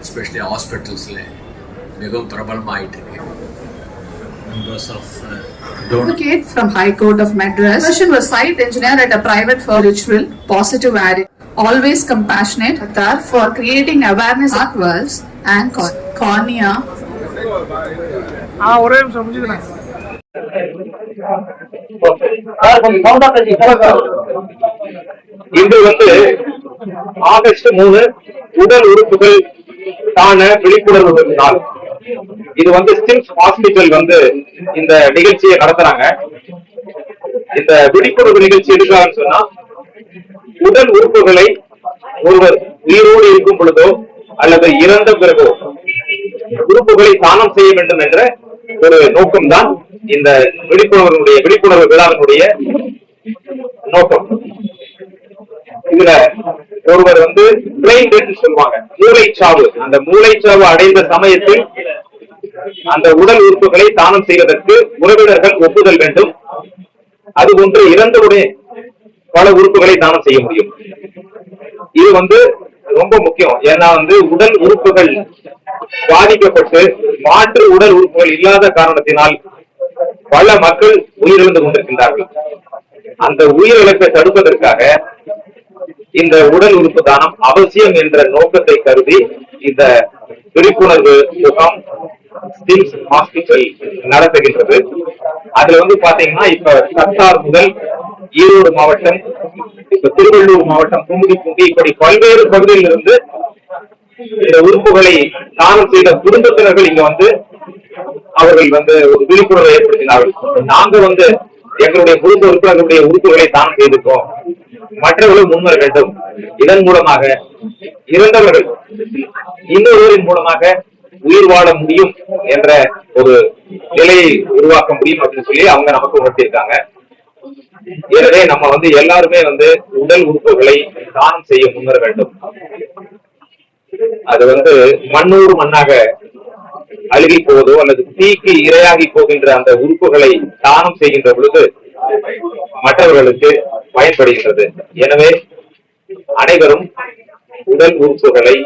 especially hospitals le migum prabalama aayittu members of uh, advocate from High Court of Madras. Person was site engineer at a private for Ritual, positive attitude, always compassionate. Qatar for creating awareness of worlds and cornea. हाँ और हम समझ गए ना ಇಂದು ಮತ್ತೆ August மூணு உடல் உறுப்புகள் தான விழிப்புணர்வு நாள். இது வந்து ஸ்டிம்ஸ் ஹாஸ்பிட்டல் வந்து இந்த நிகழ்ச்சியை நடத்துறாங்க. இந்த விழிப்புணர்வு நிகழ்ச்சி எதுக்காகன்னு சொன்னா உடல் உறுப்புகளை ஒருவர் உயிரோடு இருக்கும் பொழுதோ அல்லது இறந்த பிறகோ உறுப்புகளை தானம் செய்ய வேண்டும் என்ற ஒரு நோக்கம்தான் இந்த விழிப்புணர்வுடைய விழிப்புணர்வு விழாவினுடைய நோக்கம். இதுல ஒருவர் வந்து டெத் சொல்லுவாங்க மூளைச்சாவு. அந்த மூளைச்சாவு அடைந்த சமயத்தில் அந்த உடல் உறுப்புகளை தானம் செய்வதற்கு உறவினர்கள் ஒப்புதல் வேண்டும். அது ஒன்று இறந்தவுடன் பல உறுப்புகளை தானம் செய்ய முடியும். இது வந்து ரொம்ப முக்கியம். ஏன்னா வந்து உடல் உறுப்புகள் பாதிக்கப்பட்டு மாற்று உடல் உறுப்புகள் இல்லாத காரணத்தினால் பல மக்கள் உயிரிழந்து கொண்டிருக்கின்றார்கள். அந்த உயிரிழப்பை தடுப்பதற்காக இந்த உடல் உறுப்பு தானம் அவசியம் என்ற நோக்கத்தை கருதி இந்த விழிப்புணர்வு முகாம் ஸ்டிம்ஸ் ஹாஸ்பிட்டல் நடத்துகின்றது. அதுல வந்து பாத்தீங்கன்னா இப்ப சத்தார் முதல் ஈரோடு மாவட்டம் இப்ப திருவள்ளூர் மாவட்டம் குமுடி கும்பி இப்படி பல்வேறு பகுதியில் இருந்து இந்த உறுப்புகளை தானம் செய்த குடும்பத்தினர்கள் இங்க வந்து அவர்கள் வந்து ஒரு விழிப்புணர்வை ஏற்படுத்தினார்கள். நாங்க வந்து எங்களுடைய குடும்ப உறுப்பினர்களுடைய உறுப்புகளை தானம் செய்திருக்கோம் மற்றவர்கள் முன்வர வேண்டும். இதன் மூலமாக இறந்தவர்கள் இன்னொருவரின் மூலமாக உயிர் வாழ முடியும் என்ற ஒரு நிலையை உருவாக்க முடியும் அப்படின்னு சொல்லி அவங்க நமக்கு உணர்த்தியிருக்காங்க. எனவே நம்ம வந்து எல்லாருமே வந்து உடல் உறுப்புகளை தானம் செய்ய முன்வர வேண்டும். அது வந்து மண்ணூறு மண்ணாக அழுகி போவதோ அல்லது தீக்கு இரையாகி போகின்ற அந்த உறுப்புகளை தானம் செய்கின்ற பொழுது மற்றவர்களுக்கு பயன்படுகின்றது எனவே அனைவரும் உடல் உறுப்புகளை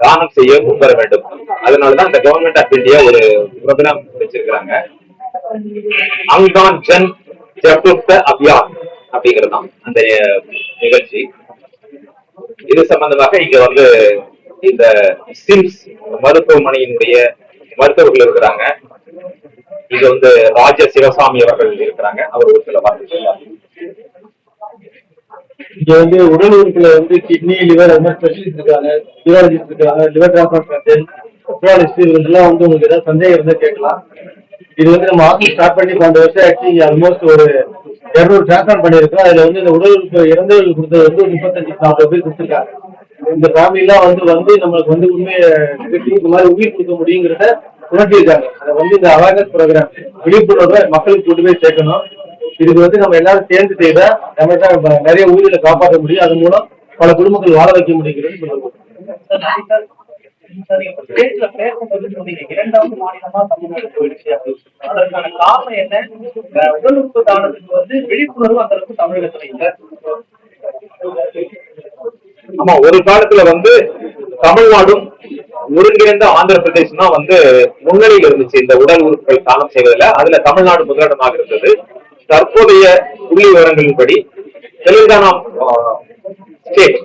தானம் செய்ய முன்வர வேண்டும். அதனாலதான் இந்த கவர்மெண்ட் ஆஃப் இந்தியா ஒரு ப்ரோக்ராம் வச்சிருக்கிறாங்க. அங்கான் ஜன் ஜப்ருப்த அபியான் அப்படிங்கிறது தான் அந்த நிகழ்ச்சி. இது சம்பந்தமாக இங்க வந்து இந்த சிம்ஸ் மருத்துவமனையினுடைய மருத்துவர்கள் இருக்கிறாங்க. இங்க வந்து ராஜ சிவசாமி அவர்கள் இருக்கிறாங்க. அவர் ஒரு சில வார்த்தை இங்க வந்து உடல் உறுப்புல வந்து கிட்னி லிவர் அது மாதிரி ஸ்பெஷலிஸ்ட் இருக்காங்க லிவரஜிஸ்ட் இருக்காங்க லிவர் டிரான்ஸ்பிளான்டேஷன் ஸ்பெஷலிஸ்ட் இவங்கெல்லாம் வந்து உங்களுக்கு ஏதாவது சந்தேகம் இருந்தா கேட்கலாம். இது வந்து நம்ம ஆஃபீஸ் ஸ்டார்ட் பண்ணி பன்னெண்டு வருஷம் ஆச்சு. ஆல்மோஸ்ட் ஒரு இரநூறு டிரான்ஸ்பிளான் பண்ணியிருக்கோம். அதுல வந்து இந்த உடல் உறுப்பு இறந்தவர்கள் கொடுத்தது வந்து ஒரு முப்பத்தஞ்சு நாற்பது பேர் கொடுத்துருக்காங்க. இந்த ஃபேமிலிலாம் வந்து வந்து நம்மளுக்கு வந்து உண்மையை இந்த மாதிரி உயிர் கொடுக்க முடியுங்கிறத உணர்த்திருக்காங்க அதை வந்து இந்த அவேர்னஸ் ப்ரோக்ராம் விழிப்புணர்வை மக்களுக்கு கொண்டு போய் சேர்க்கணும். இதுக்கு வந்து நம்ம எல்லாரும் சேர்ந்து செய்தா நம்ம நிறைய உயிர்களை காப்பாற்ற முடியும். அது மூலம் பல குடும்பங்கள் வாழ வைக்க முடியுங்கிறது சொல்லுவோம் பேச்சுல பேசும்போது சொன்னீங்க இரண்டாவது மாநிலமா தமிழ்நாடு போயிடுச்சு அப்படின்னு சொல்லி. அதற்கான காரணம் என்ன? அஹ் உடல் உறுப்பு தானத்துக்கு வந்து விழிப்புணர்வு அந்த அளவுக்கு தமிழகத்துல இல்ல. ஆமா ஒரு காலத்துல வந்து தமிழ்நாடும் ஒருங்கிணைந்த ஆந்திர பிரதேசம் தான் வந்து முன்னணியில் இருந்துச்சு. இந்த உடல் உறுப்புகள் தானம் செய்வதில் அதுல தமிழ்நாடு முதலிடமாக இருந்தது. தற்போதைய புள்ளி விவரங்களின்படி தெலுங்கானா ஸ்டேட்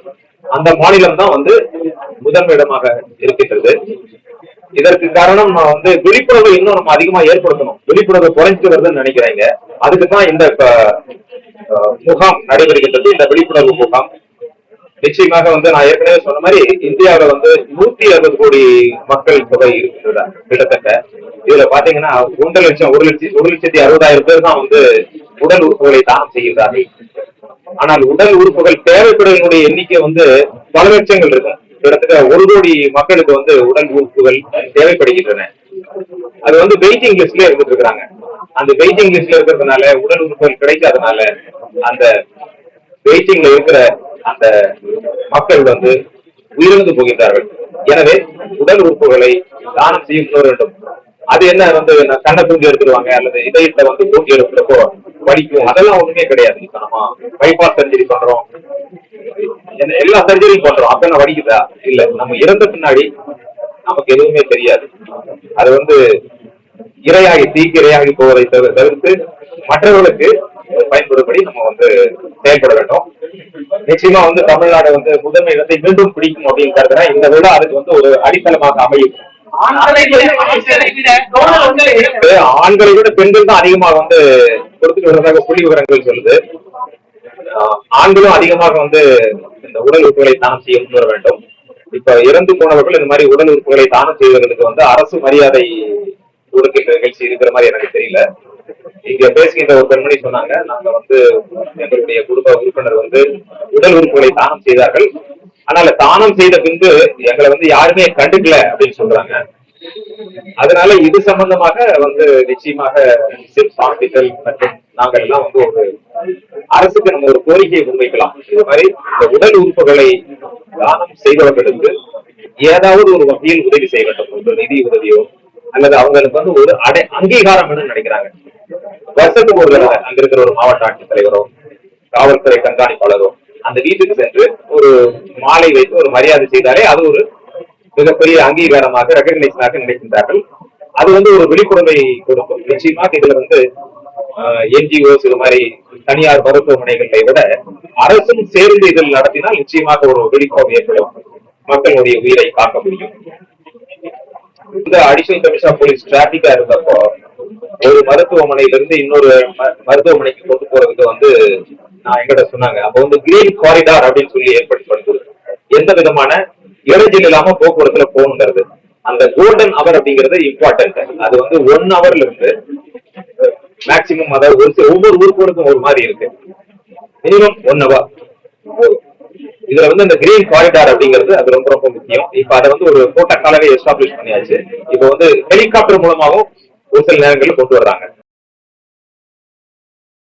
அந்த மாநிலம் தான் வந்து முதன்மையிடமாக இருக்கின்றது. இதற்கு காரணம் நான் வந்து விழிப்புணர்வு இன்னும் நம்ம அதிகமா ஏற்படுத்தணும். விழிப்புணர்வு குறைஞ்சு வருதுன்னு நினைக்கிறாங்க. அதுக்கு தான் இந்த முகாம் நடைபெறுகின்றது. இந்த விழிப்புணர்வு முகாம். நிச்சயமாக வந்து நான் ஏற்கனவே சொன்ன மாதிரி இந்தியாவில வந்து நூத்தி அறுபது கோடி மக்கள் தொகை இருக்கின்றன கிட்டத்தட்ட. இதுல பாத்தீங்கன்னா ஒன்றரை லட்சம் ஒரு லட்சம் ஒரு லட்சத்தி அறுபதாயிரம் பேர் தான் வந்து உடல் உறுப்புகளை தானம் செய்கிறார்கள். ஆனால் உடல் உறுப்புகள் தேவைப்படுவதனுடைய எண்ணிக்கை வந்து பல லட்சங்கள் இருக்கும். கிட்டத்தட்ட ஒரு கோடி மக்களுக்கு வந்து உடல் உறுப்புகள் தேவைப்படுகின்றன. அது வந்து வெயிட்டிங் லிஸ்ட்ல இருந்துட்டு இருக்கிறாங்க அந்த வெயிட்டிங் லிஸ்ட்ல இருக்கிறதுனால உடல் உறுப்புகள் கிடைக்காதனால அந்த வெயிட்டிங்ல இருக்கிற அந்த மக்கள் வந்து உயிரிழந்து போகின்றார்கள். எனவே உடல் உறுப்புகளை தானம் செய்ய வேண்டும். அது என்ன வந்து நான் கண்ணை தூண்டி எடுத்துருவாங்க அல்லது இதயத்தை வந்து தூண்டி எடுக்கிறப்போ வலிக்கும் அதெல்லாம் ஒண்ணுமே கிடையாது. இப்ப நம்ம பைபாஸ் சர்ஜரி பண்றோம். என்ன- எல்லா சர்ஜரியும் பண்றோம். அப்ப என்ன வடிக்குதா இல்ல. நம்ம இறந்த பின்னாடி நமக்கு எதுவுமே தெரியாது. அது வந்து இரையாகி தீக்கு இரையாகி போவதை தவிர- தவிர்த்து மற்றவர்களுக்கு பயன்படும்படி நம்ம வந்து செயல்பட வேண்டும். நிச்சயமா வந்து தமிழ்நாடு வந்து முதன்மை இடத்தை மீண்டும் பிடிக்கும் அப்படின்னு கருதுனா இந்த விழா அதுக்கு வந்து ஒரு அடித்தளமாக அமையும். ஆண்களை விட விட விட பெண்கள் தான் அதிகமாக வந்து கொடுத்துட்டு வருவதாக புள்ளி விவரங்கள் சொல்லுது. ஆண்களும் அதிகமாக வந்து இந்த உடல் உறுப்புகளை தானம் செய்ய முன் வர வேண்டும். இப்ப இறந்து போனவர்கள் இந்த மாதிரி உடல் உறுப்புகளை தானம் செய்வதற்கு வந்து அரசு மரியாதை கொடுக்கின்ற நிகழ்ச்சி இருக்கிற மாதிரி எனக்கு தெரியல. இங்க பேசுகின்ற ஒரு பெண்மணி சொன்னாங்க நாங்க வந்து எங்களுடைய குடும்ப உறுப்பினர் வந்து உடல் உறுப்புகளை தானம் செய்தார்கள். ஆனால் தானம் செய்த பின்பு எங்களை வந்து யாருமே கண்டுக்கல அப்படின்னு சொல்றாங்க. அதனால இது சம்பந்தமாக வந்து நிச்சயமாக ஹாஸ்பிட்டல் மற்றும் நாங்கள் எல்லாம் வந்து ஒரு அரசுக்கு நம்ம ஒரு கோரிக்கையை முன்வைக்கலாம். இது மாதிரி இந்த உடல் உறுப்புகளை தானம் செய்தவர்களுக்கு ஏதாவது ஒரு வகையில் உதவி செய்ய வேண்டும். ஒரு நிதி உதவியோ அல்லது அவங்களுக்கு வந்து ஒரு அடை அங்கீகாரம் நினைக்கிறாங்க. வருஷத்துக்கு ஒரு தடவை அங்க இருக்கிற ஒரு மாவட்ட ஆட்சித்தலைவரோ காவல்துறை கண்காணிப்பாளரோ அந்த வீட்டுக்கு சென்று ஒரு மாலை வைத்து ஒரு மரியாதை செய்தாலே அது ஒரு மிகப்பெரிய அங்கீகாரமாக ரெகக்னைஸ்டாக நினைக்கின்றார்கள். அது வந்து ஒரு விழிப்புணர்வை கொடுக்கும். நிச்சயமாக இதுல வந்து என்ஜிஓஸ் இது மாதிரி தனியார் மருத்துவமனைகளை விட அரசும் சேர்ந்து இதில் நடத்தினால் நிச்சயமாக ஒரு விழிப்புணர்வு ஏற்படும். மக்களுடைய உயிரை காக்க முடியும். இந்த அடிஷனல் கமிஷனர் போலீஸ் டிராபிக்கா இருந்தப்போ ஒரு மருத்துவமனையில இருந்து இன்னொரு ம- மருத்துவமனைக்கு கொண்டு போறதுக்கு வந்து நான் எங்கிட்ட சொன்னாங்க. அப்ப வந்து கிரீன் காரிடார் அப்படின்னு சொல்லி ஏற்படுத்தப்படுது எந்த விதமான இடைஞ்சல் இல்லாம போக்குவரத்துல போகணுங்கிறது. அந்த கோல்டன் அவர் அப்படிங்கிறது இம்பார்ட்டன்ட் அது வந்து ஒன் ஹவர்ல இருந்து மேக்சிமம் அதாவது ஒரு சில- ஒவ்வொரு ஊருக்கும் ஒரு மாதிரி இருக்கு. மினிமம் ஒன் ஹவர் இதுல வந்து இந்த கிரீன் காரிடார் அப்படிங்கிறது அது ரொம்ப ரொம்ப முக்கியம். இப்ப அதை வந்து ஒரு புரோட்டோகாலாவே எஸ்டாப்ளிஷ் பண்ணியாச்சு. இப்ப வந்து ஹெலிகாப்டர் மூலமாவும் ஒரு சில நேரங்களில் கொண்டு வர்றாங்க.